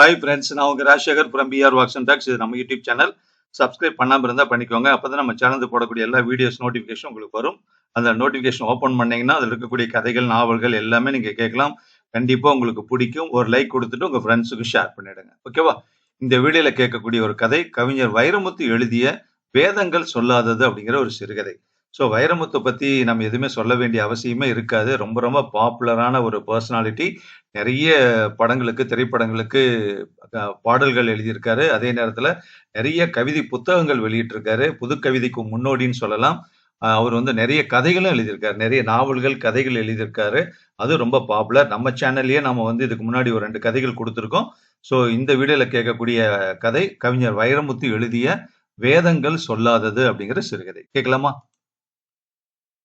Hi friends நான் உங்கள் Rajasekar from PR vox and docs இது நம்ம யூடியூப் சேனல் சப்ஸ்கிரைப் பண்ணாமல் இருந்தால் பண்ணிக்கோங்க. அப்பதான் நம்ம சேனல் போடக்கூடிய எல்லா வீடியோஸ் நோட்டிஃபிகேஷன் உங்களுக்கு வரும். அந்த நோட்டிஃபிகேஷன் ஓப்பன் பண்ணிங்கன்னா அதில் இருக்கக்கூடிய கதைகள் நாவல்கள் எல்லாமே நீங்கள் கேட்கலாம். கண்டிப்பா உங்களுக்கு பிடிக்கும். ஒரு லைக் கொடுத்துட்டு உங்க ஃப்ரெண்ட்ஸுக்கு ஷேர் பண்ணிவிடுங்க ஓகேவா இந்த வீடியோவில் கேட்கக்கூடிய ஒரு கதை கவிஞர் வைரமுத்து எழுதிய வேதங்கள் சொல்லாதது அப்படிங்கிற ஒரு சிறுகதை. ஸோ வைரமுத்து பற்றி நம்ம எதுவுமே சொல்ல வேண்டிய அவசியமே இருக்காது. ரொம்ப ரொம்ப பாப்புலரான ஒரு பர்சனாலிட்டி நிறைய படங்களுக்கு திரைப்படங்களுக்கு பாடல்கள் எழுதியிருக்காரு. அதே நேரத்தில் நிறைய கவிதை புத்தகங்கள் வெளியிட்டிருக்காரு. புது கவிதைக்கு முன்னோடின்னு சொல்லலாம். அவர் வந்து நிறைய கதைகளும் எழுதியிருக்காரு. நிறைய நாவல்கள் கதைகள் எழுதியிருக்காரு. அது ரொம்ப பாப்புலர் நம்ம சேனல்லையே நம்ம வந்து இதுக்கு முன்னாடி ஒரு ரெண்டு கதைகள் கொடுத்துருக்கோம். ஸோ இந்த வீடியோல கேட்கக்கூடிய கதை கவிஞர் வைரமுத்து எழுதிய வேதங்கள் சொல்லாதது அப்படிங்கிற சிறுகதை. கேட்கலாமா?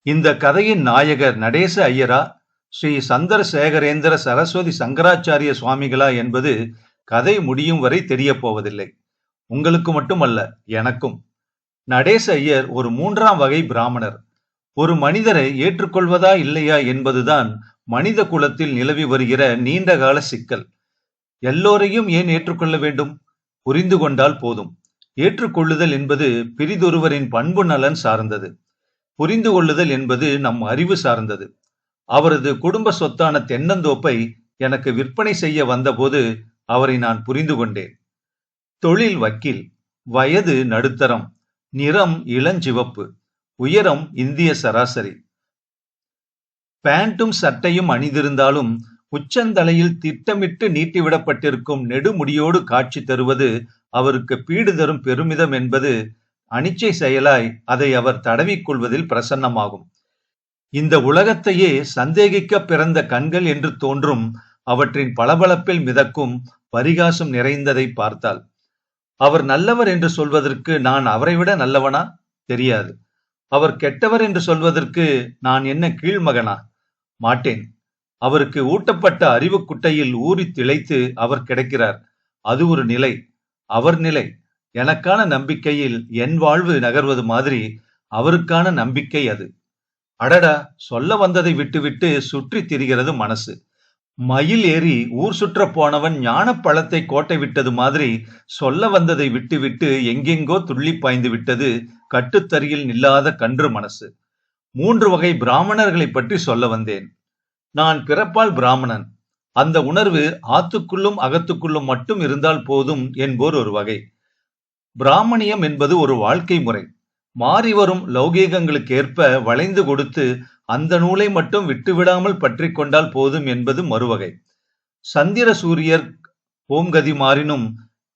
இந்த கதையின் நாயகர் நடேச ஐயரா ஸ்ரீ சந்திரசேகரேந்திர சரஸ்வதி சங்கராச்சாரிய சுவாமிகளா என்பது கதை முடியும் வரை தெரிய போவதில்லை உங்களுக்கு மட்டுமல்ல எனக்கும். நடேச ஐயர் ஒரு மூன்றாம் வகை பிராமணர். ஒரு மனிதரை ஏற்றுக்கொள்வதா இல்லையா என்பதுதான் மனித குலத்தில் நிலவி வருகிற நீண்டகால சிக்கல். எல்லோரையும் ஏன் ஏற்றுக்கொள்ள வேண்டும்? புரிந்து கொண்டால் போதும். ஏற்றுக்கொள்ளுதல் என்பது பிரிதொருவரின் பண்பு நலன் சார்ந்தது. புரிந்து கொள்ளுதல் என்பது நம் அறிவு சார்ந்தது. அவரது குடும்ப சொத்தான தென்னந்தோப்பை எனக்கு விற்பனை செய்ய வந்தபோது அவரை நான் புரிந்து கொண்டேன். தொழில் வக்கீல் வயது நடுத்தரம் நிறம் இளஞ்சிவப்பு உயரம் இந்திய சராசரி. பேண்டும் சட்டையும் அணிந்திருந்தாலும் உச்சந்தலையில் திட்டமிட்டு நீட்டிவிடப்பட்டிருக்கும் நெடுமுடியோடு காட்சி தருவது அவருக்கு பீடு தரும் பெருமிதம் என்பது அனிச்சை செயலாய் அதை அவர் தடவிக்கொள்வதில் பிரசன்னமாகும். இந்த உலகத்தையே சந்தேகிக்க பிறந்த கண்கள் என்று தோன்றும் அவற்றின் பளபளப்பில் மிதக்கும் பரிகாசம் நிறைந்ததை பார்த்தால் அவர் நல்லவர் என்று சொல்வதற்கு நான் அவரை விட நல்லவனா? தெரியாது. அவர் கெட்டவர் என்று சொல்வதற்கு நான் என்ன கீழ்மகனா? மாட்டேன். அவருக்கு ஊட்டப்பட்ட அறிவு குட்டையில் ஊறி திளைத்து அவர் கிடைக்கிறார். அது ஒரு நிலை. அவர் நிலை. எனக்கான நம்பிக்கையில் என் வாழ்வு நகர்வது மாதிரி அவருக்கான நம்பிக்கை அது. அடடா சொல்ல வந்ததை விட்டுவிட்டு சுற்றி திரிகிறது மனசு. மயில் ஏறி ஊர் சுற்ற போனவன் ஞான பழத்தை கோட்டை விட்டது மாதிரி சொல்ல வந்ததை விட்டுவிட்டு எங்கெங்கோ துள்ளி பாய்ந்து விட்டது கட்டுத்தறியில் நில்லாத கன்று மனசு. மூன்று வகை பிராமணர்களை பற்றி சொல்ல வந்தேன். நான் பிறப்பால் பிராமணன். அந்த உணர்வு ஆத்துக்குள்ளும் அகத்துக்குள்ளும் மட்டும் இருந்தால் போதும் என்போர் ஒரு வகை. பிராமணியம் என்பது ஒரு வாழ்க்கை முறை. மாறி வரும் லௌகீகங்களுக்கு ஏற்ப வளைந்து கொடுத்து அந்த நூலை மட்டும் விட்டுவிடாமல் பற்றி கொண்டால் போதும் என்பது மறுவகை. சந்திர சூரியர் ஓம்கதி மாறினும்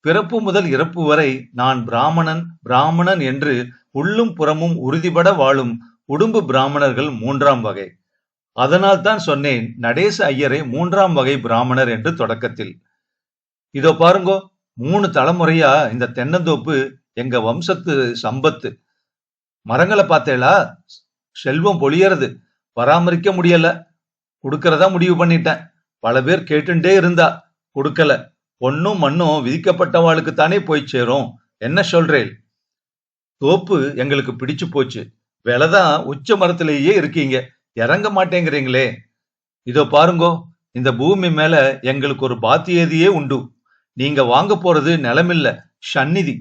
பிறப்பு முதல் இறப்பு வரை நான் பிராமணன் பிராமணன் என்று உள்ளும் புறமும் உறுதிபட வாழும் உடும்பு பிராமணர்கள் மூன்றாம் வகை. அதனால் தான் சொன்னேன் நடேச ஐயரை மூன்றாம் வகை பிராமணர் என்று தொடக்கத்தில். இதோ பாருங்கோ மூணு தலைமுறையா இந்த தென்னந்தோப்பு எங்க வம்சத்து சம்பத்து. மரங்களை பார்த்தேளா? செல்வம் பொழியறது. பராமரிக்க முடியல. கொடுக்கறதா முடிவு பண்ணிட்டேன். பல பேர் கேட்டுட்டே இருந்தா கொடுக்கல. பொண்ணும் மண்ணும் விதிக்கப்பட்டவாளுக்கு தானே போய் சேரும். என்ன சொல்றேன் தோப்பு எங்களுக்கு பிடிச்சு போச்சு. விலைதான் உச்ச மரத்திலேயே இருக்கீங்க. இறங்க மாட்டேங்கிறீங்களே. இதோ பாருங்கோ இந்த பூமி மேல எங்களுக்கு ஒரு பாத்தியதியே உண்டு. நீங்க வாங்க போறது நிலமில்ல சந்நிதி.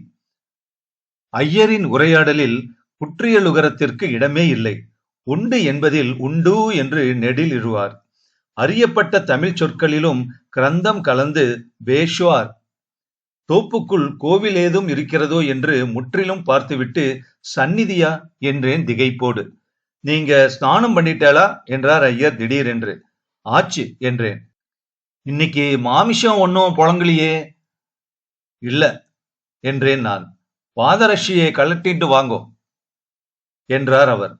ஐயரின் உரையாடலில் புற்றியலுகரத்திற்கு இடமே இல்லை. உண்டு என்பதில் உண்டு என்று நெடில் இழுவார் அறியப்பட்ட தமிழ் சொற்களிலும் கிரந்தம் கலந்து பேஷ்வார் தோப்புக்குள் கோவில் ஏதும் இருக்கிறதோ என்று முற்றிலும் பார்த்துவிட்டு சந்நிதியா என்றேன் திகைப்போடு. நீங்க ஸ்நானம் பண்ணிட்டாளா? என்றார் ஐயர் திடீரென்று. ஆச்சு என்றேன். இன்னைக்கு மாமிஷம் ஒன்னும் புழங்கலையே. இல்ல என்றேன் நான். பாதரட்சியை கலட்டிட்டு வாங்கோ என்றார் அவர்.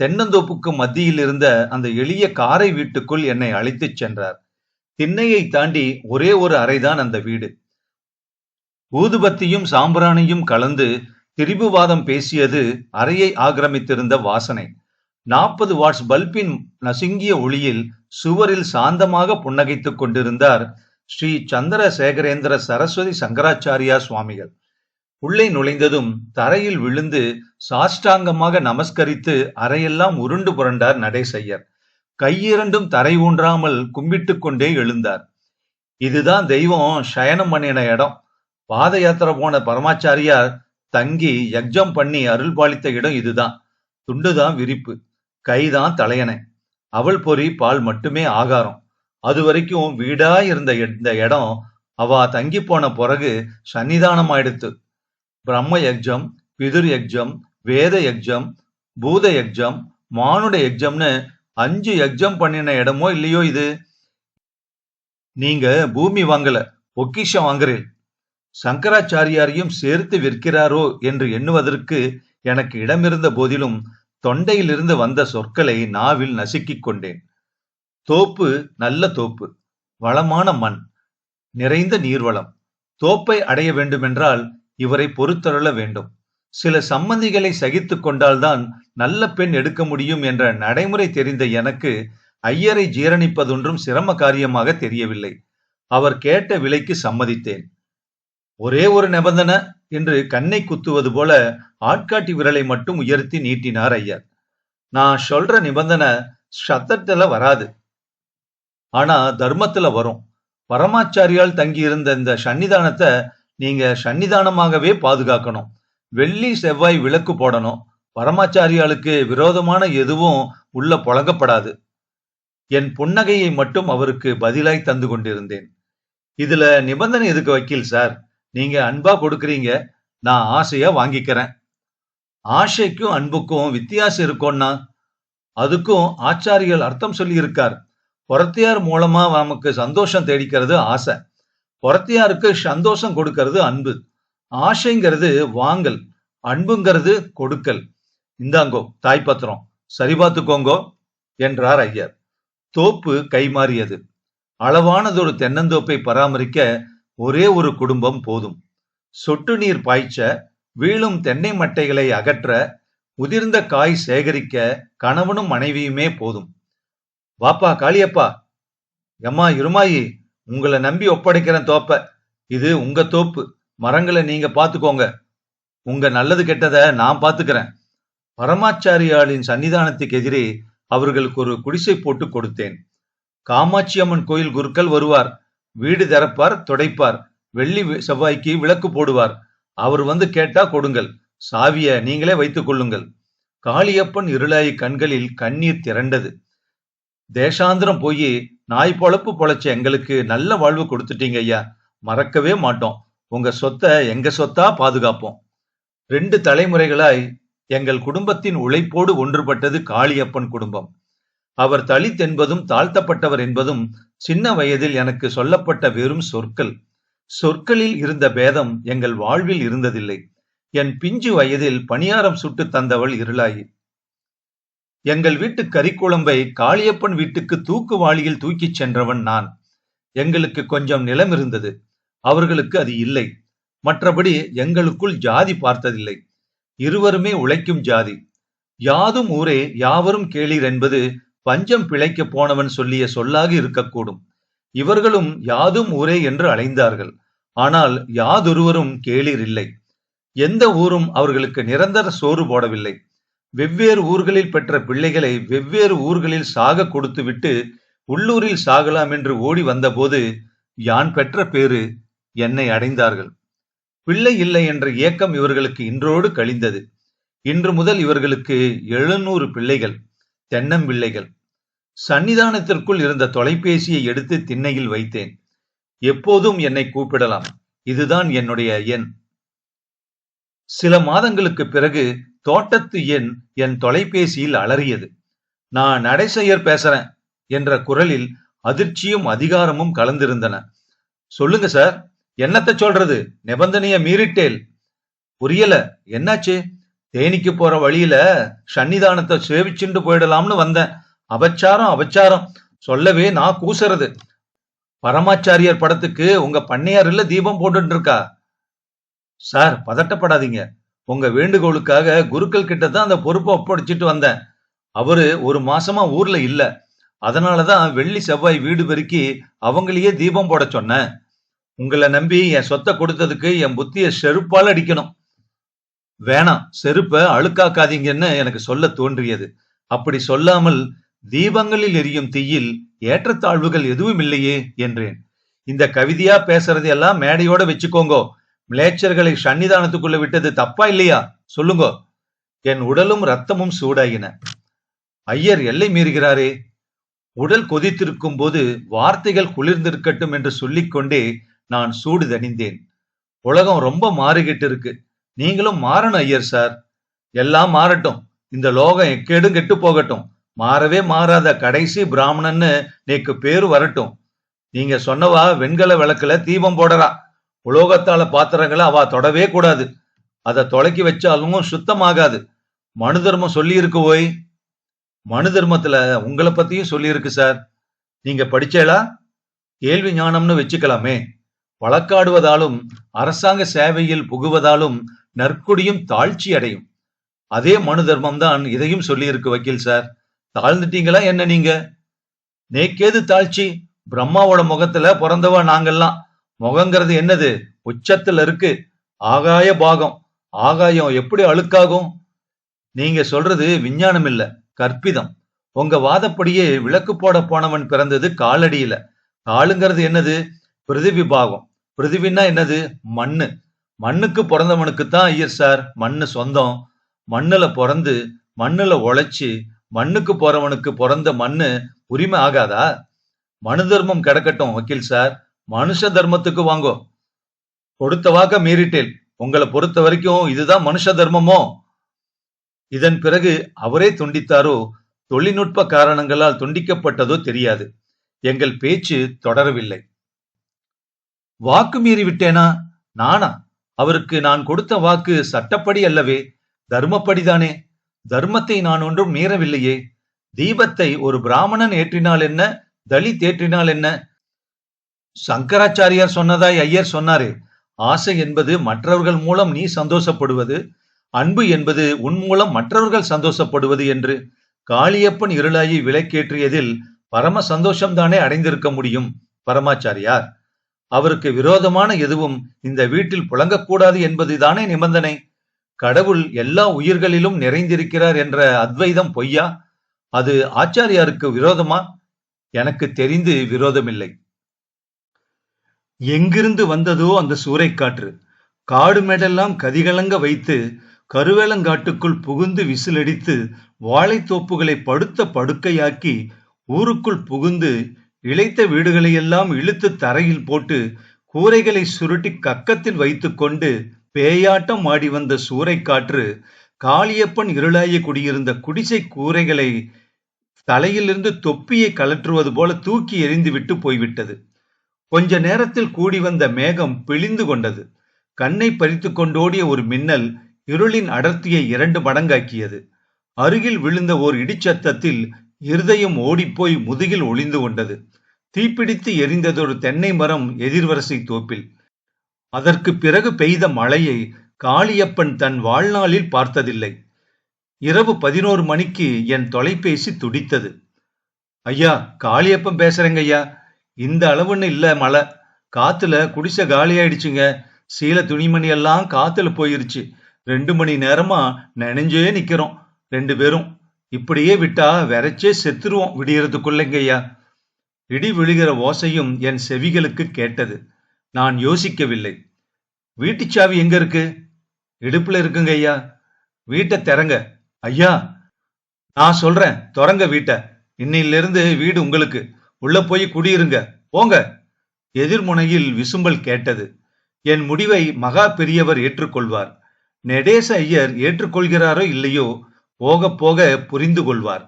தென்னந்தோப்புக்கு மத்தியில் இருந்த அந்த எளிய காரை வீட்டுக்குள் என்னை அழைத்துச் சென்றார். திண்ணையை தாண்டி ஒரே ஒரு அறைதான் அந்த வீடு. ஊதுபத்தியும் சாம்பிராணியும் கலந்து திரிபுவாதம் பேசியது அறையை ஆக்கிரமித்திருந்த வாசனை. நாற்பது வாட்ஸ் பல்பின் நசுங்கிய ஒளியில் சுவரில் சாந்தமாக புன்னகைத்துக் கொண்டிருந்தார் ஸ்ரீ சந்திரசேகரேந்திர சரஸ்வதி சங்கராச்சாரியா சுவாமிகள். உள்ளே நுழைந்ததும் தரையில் விழுந்து சாஷ்டாங்கமாக நமஸ்கரித்து அறையெல்லாம் உருண்டு புரண்டார் நடேசையர் கையிரண்டும் தரை ஊன்றாமல் கும்பிட்டுக் கொண்டே எழுந்தார். இதுதான் தெய்வம் சயனம் பண்ணின இடம். பாத யாத்திரை போன பரமாச்சாரியார் தங்கி யக்ஜம் பண்ணி அருள் பாலித்த இடம் இதுதான். துண்டுதான் விரிப்பு கைதான் தலையணை. அவள் பொறி பால் மட்டுமே ஆகாரம். அது வரைக்கும் வீடா இருந்த இந்த இடம் அவ தங்கி போன பிறகு சன்னிதானம் ஆயிடுத்து பிரம்ம யக்ஜம் பிதுர் யக்ஜம் வேத யக்ஜம் பூத யக்ஜம் மானுட யக்ஜம்னு அஞ்சு யக்ஜம் பண்ணின இடமோ இல்லையோ இது? நீங்க பூமி வாங்கல பொக்கிஷம் வாங்குறேன் சங்கராச்சாரியாரையும் சேர்த்து விற்கிறாரோ என்று எண்ணுவதற்கு எனக்கு இடமிருந்த போதிலும் தொண்டையிலிருந்து வந்த சொற்களை நாவில் நசுக்கிக் கொண்டேன். தோப்பு நல்ல தோப்பு வளமான மண் நிறைந்த நீர்வளம். தோப்பை அடைய வேண்டுமென்றால் இவரை பொறுத்தருள வேண்டும். சில சம்மந்திகளை சகித்து கொண்டால்தான் நல்ல பெண் எடுக்க முடியும் என்ற நடைமுறை தெரிந்த எனக்கு ஐயரை ஜீரணிப்பதொன்றும் சிரம காரியமாக தெரியவில்லை. அவர் கேட்ட விலைக்கு சம்மதித்தேன். ஒரே ஒரு நிபந்தனை என்று கண்ணை குத்துவது போல ஆட்காட்டி விரலை மட்டும் உயர்த்தி நீட்டினார் ஐயர். நான் சொல்ற நிபந்தனை சத்தத்தில் வராது. ஆனா தர்மத்துல வரும். பரமாச்சாரியால் தங்கியிருந்த இந்த சன்னிதானத்தை நீங்க சன்னிதானமாகவே பாதுகாக்கணும். வெள்ளி செவ்வாய் விளக்கு போடணும். பரமாச்சாரியாளுக்கு விரோதமான எதுவும் உள்ள புழங்கப்படாது. என் புன்னகையை மட்டும் அவருக்கு பதிலாய் தந்து கொண்டிருந்தேன். இதுல நிபந்தனை எதுக்கு வக்கீல் சார்? நீங்க அன்பா கொடுக்கறீங்க. நான் ஆசையா வாங்கிக்கிறேன். ஆசைக்கும் அன்புக்கும் வித்தியாசம் இருக்கோன்னா அதுக்கும் ஆச்சாரியல் அர்த்தம் சொல்லியிருக்கார். பொறத்தியார் மூலமா நமக்கு சந்தோஷம் தேடிக்கிறது ஆசை. பொறத்தியாருக்கு சந்தோஷம் கொடுக்கிறது அன்பு. ஆசைங்கிறது வாங்கல் அன்புங்கிறது கொடுக்கல். இந்தாங்கோ தாய்ப்பத்திரம் சரி பார்த்துக்கோங்கோ என்றார் ஐயர். தோப்பு கைமாறியது. அளவானதொரு தென்னந்தோப்பை பராமரிக்க ஒரே ஒரு குடும்பம் போதும். சொட்டு நீர் பாய்ச்ச வீழும் தென்னை மட்டைகளை அகற்ற உதிர்ந்த காய் சேகரிக்க கணவனும் மனைவியுமே போதும். வாப்பா காளியப்பா. எம்மா இருமாயி உங்களை நம்பி ஒப்படைக்கிறேன் தோப்ப. இது உங்க தோப்பு. மரங்களை நீங்க பாத்துக்கோங்க. உங்க நல்லது கெட்டத நான் பாத்துக்கிறேன். பரமாச்சாரியாளின் சன்னிதானத்துக்கு எதிரே அவர்களுக்கு ஒரு குடிசை போட்டு கொடுத்தேன். காமாட்சி அம்மன் கோயில் குருக்கள் வருவார். வீடு திறப்பார் துடைப்பார். வெள்ளி செவ்வாய்க்கு விளக்கு போடுவார். அவர் வந்து கேட்டா கொடுங்கள். சாவிய நீங்களே வைத்துக் கொள்ளுங்கள். காளியப்பன் இருளாய் கண்களில் கண்ணீர் திரண்டது. தேசாந்திரம் போய் நாய் பொழப்பு பொழைச்ச எங்களுக்கு நல்ல வாழ்வு கொடுத்துட்டீங்க ஐயா. மறக்கவே மாட்டோம். உங்க சொத்தை எங்க சொத்தா பாதுகாப்போம். ரெண்டு தலைமுறைகளாய் எங்கள் குடும்பத்தின் உழைப்போடு ஒன்றுபட்டது காளியப்பன் குடும்பம். அவர் தலித் என்பதும் தாழ்த்தப்பட்டவர் என்பதும் சின்ன வயதில் எனக்கு சொல்லப்பட்ட வெறும் சொற்கள். சொற்களில் இருந்த பேதம் எங்கள் வாழ்வில் இருந்ததில்லை. என் பிஞ்சு வயதில் பணியாரம் சுட்டு தந்தவள் இருளாயி. எங்கள் வீட்டு கறிக்குழம்பை காளியப்பன் வீட்டுக்கு தூக்கு வாளியில் தூக்கிச் சென்றவன் நான். எங்களுக்கு கொஞ்சம் நிலம் இருந்தது. அவர்களுக்கு அது இல்லை. மற்றபடி எங்களுக்குள் ஜாதி பார்த்ததில்லை. இருவருமே உழைக்கும் ஜாதி. யாதும் ஊரே யாவரும் கேளீர் என்பது பஞ்சம் பிழைக்க போனவன் சொல்லிய சொல்லாக இருக்கக்கூடும். இவர்களும் யாதும் ஊரே என்று அலைந்தார்கள். ஆனால் யாதொருவரும் கேளீர் இல்லை. எந்த ஊரும் அவர்களுக்கு நிரந்தர சோறு போடவில்லை. வெவ்வேறு ஊர்களில் பெற்ற பிள்ளைகளை வெவ்வேறு ஊர்களில் சாக கொடுத்துவிட்டு உள்ளூரில் சாகலாம் என்று ஓடி வந்தபோது யான் பெற்ற பேரு என்னை அடைந்தார்கள். பிள்ளை இல்லை என்ற ஏக்கம் இவர்களுக்கு இன்றோடு கழிந்தது. இன்று முதல் இவர்களுக்கு எழுநூறு பிள்ளைகள் தென்னம்பிள்ளைகள் சன்னிதானத்திற்குள் இருந்த தொலைபேசியை எடுத்து திண்ணையில் வைத்தேன். எப்போதும் என்னை கூப்பிடலாம். இதுதான் என்னுடைய எண். சில மாதங்களுக்கு பிறகு தோட்டத்து எண் என் தொலைபேசியில் அலறியது. நான் நடைசெயர் பேசுறேன் என்ற குரலில் அதிர்ச்சியும் அதிகாரமும் கலந்திருந்தன. சொல்லுங்க சார் என்னத்த சொல்றது? நிபந்தனைய மீறிட்டேல். புரியல என்னாச்சு? தேனிக்கு போற வழியில சன்னிதானத்தை சேவிச்சுண்டு போயிடலாம்னு வந்தேன். அபச்சாரம் அபச்சாரம். சொல்லவே நான் கூசுறது. பரமாச்சாரியர் படத்துக்கு உங்க பண்ணையார் இல்ல தீபம் போட்டுட்டு இருக்கா? சார் பதட்டப்படாதீங்க. உங்க வேண்டுகோளுக்காக குருக்கள் கிட்ட தான் அந்த பொறுப்பை ஒப்படைச்சிட்டு வந்தேன். அவரு ஒரு மாசமா ஊர்ல இல்ல. அதனாலதான் வெள்ளி செவ்வாய் வீடு பெருக்கி அவங்களையே தீபம் போட சொன்னேன். உங்களை நம்பி என் சொத்தை கொடுத்ததுக்கு என் புத்திய செருப்பால் அடிக்கணும். வேணாம் செருப்ப அழுக்காக்காதீங்கன்னு எனக்கு சொல்ல தோன்றியது. அப்படி சொல்லாமல் தீபங்களில் எரியும் தீயில் ஏற்றத்தாழ்வுகள் எதுவும் இல்லையே என்றேன். இந்த கவிதையா பேசுறதையெல்லாம் எல்லாம் மேடையோட வச்சுக்கோங்கோ. மிளேச்சர்களை சன்னிதானத்துக்குள்ள விட்டது தப்பா இல்லையா? சொல்லுங்க. என் உடலும் ரத்தமும் சூடாயின. ஐயர் எல்லை மீறுகிறாரே. உடல் கொதித்திருக்கும் போது வார்த்தைகள் குளிர்ந்திருக்கட்டும் என்று சொல்லிக்கொண்டே நான் சூடு தணிந்தேன். உலகம் ரொம்ப மாறிக்கிட்டு இருக்கு. நீங்களும் மாறணும் ஐயர் சார். எல்லாம் மாறட்டும். இந்த லோகம் எக்கேடும் கெட்டு போகட்டும். மாறவே மாறாத கடைசி பிராமணன்னு நேக்கு பேரு வரட்டும். நீங்க சொன்னவா வெண்கல விளக்குல தீபம் போடறா. உலோகத்தால பாத்திரங்களை அவ தொடவே கூடாது. அதை தொலைக்கி வச்சாலும் சுத்தமாகாது. மனு தர்மம் சொல்லி இருக்கு ஓய். மனு தர்மத்துல உங்களை பத்தியும் சொல்லி இருக்கு சார். நீங்க படிச்சேலா? கேள்வி ஞானம்னு வச்சுக்கலாமே. வழக்காடுவதாலும் அரசாங்க சேவையில் புகுவதாலும் நற்குடியும் தாழ்ச்சி அடையும். அதே மனு தர்மம் தான் இதையும் சொல்லி இருக்கு வக்கீல் சார். தாழ்ந்துட்டீங்களா என்ன நீங்க? நேக்கேது தாழ்ச்சி. பிரம்மாவோட முகத்துல பிறந்தவா நாங்கெல்லாம் முகங்கிறது என்னது? உச்சத்துல இருக்கு. ஆகாய பாகம். ஆகாயம் எப்படி அழுக்காகும்? நீங்க சொல்றது விஞ்ஞானம் இல்ல கற்பிதம். உங்க வாதப்படியே விளக்கு போட போனவன் பிறந்தது காலடியில. காலுங்கிறது என்னது? பிருதிவி பாகம். பிருதிவின்னா என்னது? மண்ணு. மண்ணுக்கு பிறந்தவனுக்கு தான் ஐயர் சார்? மண்ணு சொந்தம். மண்ணுல பிறந்து மண்ணுல உழைச்சி மண்ணுக்கு போறவனுக்கு பிறந்த மண்ணு உரிமை ஆகாதா? மனு தர்மம் கிடக்கட்டும் வக்கீல் சார். மனுஷ தர்மத்துக்கு வாங்கோ. கொடுத்த வாக்க மீறிட்டேன். உங்களை பொறுத்த வரைக்கும் இதுதான் மனுஷ தர்மமோ? இதன் பிறகு அவரே துண்டித்தாரோ? தொழில்நுட்ப காரணங்களால் துண்டிக்கப்பட்டதோ தெரியாது. எங்கள் பேச்சு தொடரவில்லை. வாக்கு மீறி விட்டேனா நானா? அவருக்கு நான் கொடுத்த வாக்கு சட்டப்படி அல்லவே? தர்மப்படிதானே? தர்மத்தை நான் ஒன்றும் மீறவில்லையே. தீபத்தை ஒரு பிராமணன் ஏற்றினால் என்ன? தலித் ஏற்றினால் என்ன? சங்கராச்சாரியார் சொன்னதாய் ஐயர் சொன்னாரே ஆசை என்பது மற்றவர்கள் மூலம் நீ சந்தோஷப்படுவது அன்பு என்பது உன் மூலம் மற்றவர்கள் சந்தோஷப்படுவது என்று காளியப்பன் இருளாயி விலைக்கேற்றியதில் பரம சந்தோஷம்தானே அடைந்திருக்க முடியும் பரமாச்சாரியார். அவருக்கு விரோதமான எதுவும் இந்த வீட்டில் புழங்கக்கூடாது என்பதுதானே நிபந்தனை. கடவுள் எல்லா உயிர்களிலும் நிறைந்திருக்கிறார் என்ற அத்வைதம் பொய்யா? அது ஆச்சாரியாருக்கு விரோதமா? எனக்கு தெரிந்து விரோதமில்லை. எங்கிருந்து வந்ததோ அந்த சூறைக்காற்று காடு மேடெல்லாம் கதிகலங்க வைத்து கருவேலங்காட்டுக்குள் புகுந்து விசிலடித்து வாழைத்தோப்புகளை படுத்த படுக்கையாக்கி ஊருக்குள் புகுந்து இழைத்த வீடுகளையெல்லாம் இழுத்து தரையில் போட்டு கூரைகளை சுருட்டி கக்கத்தில் வைத்துக்கொண்டு பேயாட்டம் ஆடி வந்த சூறைக்காற்று காளியப்பன் இருளாய குடியிருந்த குடிசை கூரைகளை தலையிலிருந்து தொப்பியை கலற்றுவது போல தூக்கி எறிந்து விட்டு போய்விட்டது. கொஞ்ச நேரத்தில் கூடி வந்த மேகம் பிழிந்து கொண்டது. கண்ணை பறித்து கொண்டோடிய ஒரு மின்னல் இருளின் அடர்த்தியை இரண்டு மடங்காக்கியது. அருகில் விழுந்த ஓர் இடிச்சத்தத்தில் இருதயம் ஓடிப்போய் முதுகில் ஒளிந்து கொண்டது. தீப்பிடித்து எரிந்ததொரு தென்னை மரம் எதிர்வரிசை தோப்பில். அதற்கு பிறகு பெய்த மழையை காளியப்பன் தன் வாழ்நாளில் பார்த்ததில்லை. இரவு பதினோரு மணிக்கு என் தொலைபேசி துடித்தது. ஐயா காளியப்பன் பேசுறேங்க ஐயா இந்த அளவுன்னு இல்ல மழை. காத்துல குடிசை காலியாயிடுச்சுங்க சீல துணிமணி எல்லாம் காத்துல போயிருச்சு. ரெண்டு மணி நேரமா நனைஞ்சே நிக்கிறோம் ரெண்டு பேரும். இப்படியே விட்டா வெறச்சே செத்துருவோம் விடியறதுக்குள்ளங்கய்யா இடி விழுகிற ஓசையும் என் செவிகளுக்கு கேட்டது. நான் யோசிக்கவில்லை. வீட்டு சாவி எங்க இருக்கு? இடுப்புல இருக்குங்க ஐயா. வீட்டை திறங்க. ஐயா நான் சொல்றேன் திறங்க வீட்டை. இன்னையிலிருந்து வீடு உங்களுக்கு. உள்ள போய் குடியிருங்க. போங்க. எதிர்முனையில் விசும்பல் கேட்டது. என் முடிவை மகா பெரியவர் ஏற்றுக்கொள்வார். நெடேச ஐயர் ஏற்றுக்கொள்கிறாரோ இல்லையோ போக போக புரிந்து கொள்வார்.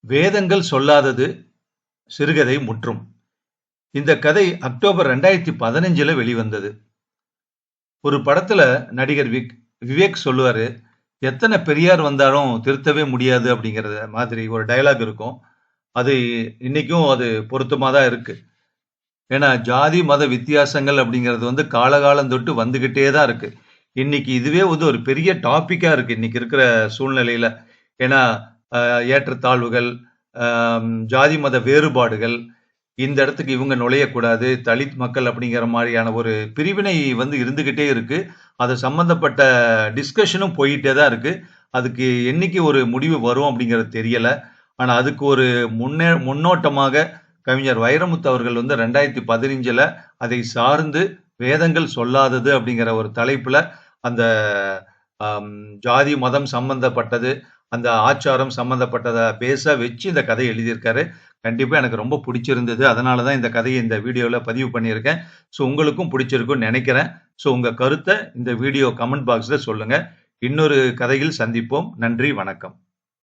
வேதங்கள் சொல்லாதது சிறுகதை முற்றும். இந்த கதை அக்டோபர் ரெண்டாயிரத்தி பதினஞ்சுல வெளிவந்தது. ஒரு படத்துல நடிகர் விக் விவேக் சொல்லுவாரு எத்தனை பெரியார் வந்தாலும் திருத்தவே முடியாது அப்படிங்கிறத மாதிரி ஒரு டயலாக் இருக்கும். அது இன்னைக்கும் அது பொருத்தமாக தான் இருக்கு. ஏன்னா ஜாதி மத வித்தியாசங்கள் அப்படிங்கிறது வந்து காலகாலம் தொட்டு வந்துக்கிட்டே தான் இருக்கு. இன்னைக்கு இதுவே வந்து ஒரு பெரிய டாப்பிக்காக இருக்கு இன்னைக்கு இருக்கிற சூழ்நிலையில. ஏன்னா ஏற்றத்தாழ்வுகள் ஜாதி மத வேறுபாடுகள் இந்த இடத்துக்கு இவங்க நுழையக்கூடாது தலித் மக்கள் அப்படிங்கிற மாதிரியான ஒரு பிரிவினை வந்து இருந்துக்கிட்டே இருக்கு. அது சம்பந்தப்பட்ட டிஸ்கஷனும் போயிட்டே தான் இருக்கு. அதுக்கு என்னைக்கு ஒரு முடிவு வரும் அப்படிங்கிறது தெரியலை. ஆனால் அதுக்கு ஒரு முன்னே முன்னோட்டமாக கவிஞர் வைரமுத்து அவர்கள் வந்து 2015ல அதை சார்ந்து வேதங்கள் சொல்லாதது அப்படிங்கிற ஒரு தலைப்பில் அந்த ஜாதி மதம் சம்பந்தப்பட்டது அந்த ஆச்சாரம் சம்பந்தப்பட்டதை பேச வச்சு இந்த கதையை எழுதியிருக்காரு. கண்டிப்பாக எனக்கு ரொம்ப பிடிச்சிருந்தது. அதனால தான் இந்த கதையை இந்த வீடியோவில் பதிவு பண்ணியிருக்கேன். ஸோ உங்களுக்கும் பிடிச்சிருக்கும்னு நினைக்கிறேன். ஸோ உங்கள் கருத்தை இந்த வீடியோ கமெண்ட் பாக்ஸில் சொல்லுங்கள் இன்னொரு கதையில் சந்திப்போம். நன்றி வணக்கம்.